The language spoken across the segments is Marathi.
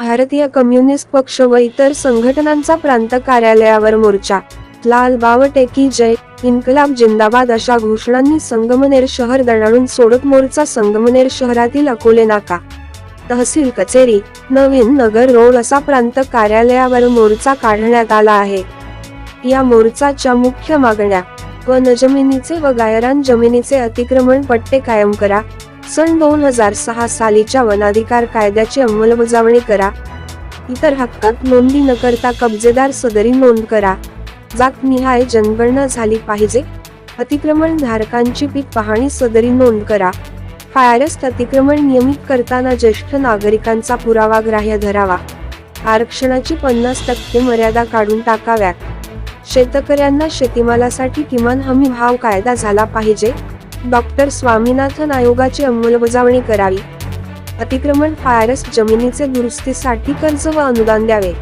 भारतीय कम्युनिस्ट पक्ष व इतर संघटनांचा प्रांत कार्यालयावर मोर्चा. लाल बावटे की जय इन्कलाब जिंदाबाद अशा घोषणांनी संगमनेर शहर दणाडून सोडत मोर्चा संगमनेर शहरातील अकोले नाका. तहसील कचेरी नवीन नगर रोड असा प्रांत कार्यालयावर मोर्चा काढण्यात आला आहे. या मोर्चाच्या मुख्य मागण्या वन जमिनीचे व गायरान जमिनीचे अतिक्रमण पट्टे कायम करा सन दोन हजार सहा सालीच्या वनाधिकार कायद्याची अंमलबजावणी करा. इतर हक्कात नोंदी न करता कब्जेदार सदरी नोंद करा. जातनिहाय जनगणना झाली पाहिजे. अतिक्रमण धारकांची पीक पाहणी सदरी नोंद करा. फायरस्ट अतिक्रमण नियमित करताना ज्येष्ठ नागरिकांचा पुरावा ग्राह्य धरावा. आरक्षणाची पन्नास टक्के मर्यादा काढून टाकाव्यात. शेतकऱ्यांना शेतीमालासाठी किमान हमी भाव कायदा झाला पाहिजे. डॉक्टर स्वामीनाथन आयोगाची अंमलबजावणी करावी. अतिक्रमण फायरस जमिनीचे दुरुस्तीसाठी कर्ज व अनुदान द्यावे.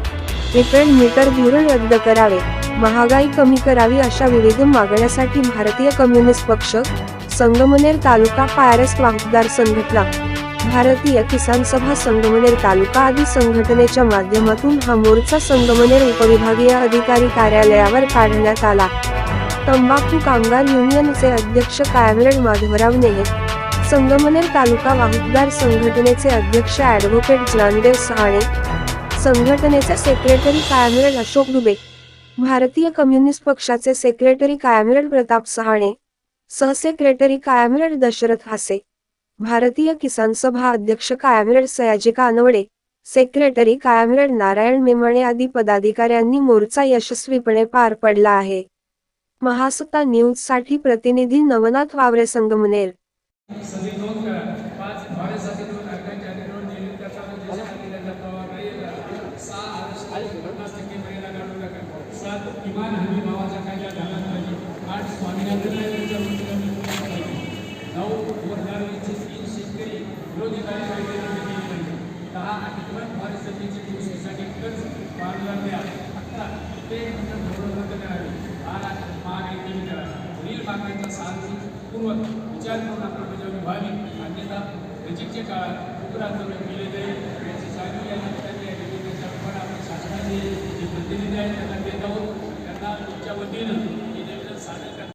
प्रिपेड मीटर धोरण रद्द करावे. महागाई कमी करावी अशा विविध मागण्यासाठी भारतीय कम्युनिस्ट पक्ष संगमनेर तालुका फायरस वाहतदार संघटना भारतीय किसान सभा संगमनेर तालुका आदी संघटनेच्या माध्यमातून हा मोर्चा संगमनेर उपविभागीय अधिकारी कार्यालयावर काढण्यात आला. तंबाखू कामगार युनियनचे अध्यक्ष कायमरेड माधवराव नेहे संगमनेर तालुका वाहतदार संघटनेचे अध्यक्ष ॲडव्होकेट ज्ञानदेव सहाणे संघटनेचे सेक्रेटरी कायमरेड अशोक दुबे भारतीय कम्युनिस्ट पक्षाचे सेक्रेटरी कायमरेड प्रताप सहाणे सहसेक्रेटरी कायमरेड दशरथ हासे भारतीय किसान सभा अध्यक्ष comrade Sayaji Kanwade secretary comrade Narayan Memane आदी पदाधिकाऱ्यांनी मोर्चा यशस्वीपणे पार पडला आहे. महासत्ता न्यूजसाठी प्रतिनिधी नवनाथ वावरे संगमनेर. ते धोरण रद्द करावे बारा महागाई कमी करा वरील मागण्यांचा सार्वजनिकपूर्वक विचार करून अंमलबजावणी व्हावी अन्यथा नजीकच्या काळात उग्र आंदोलन केले जाईल. याची जाणीव या निमित्ताने या निवेदनाच्या आपण शासनाचे जे प्रतिनिधी आहेत त्यांना देत आहोत. त्यांना तुमच्या वतीनं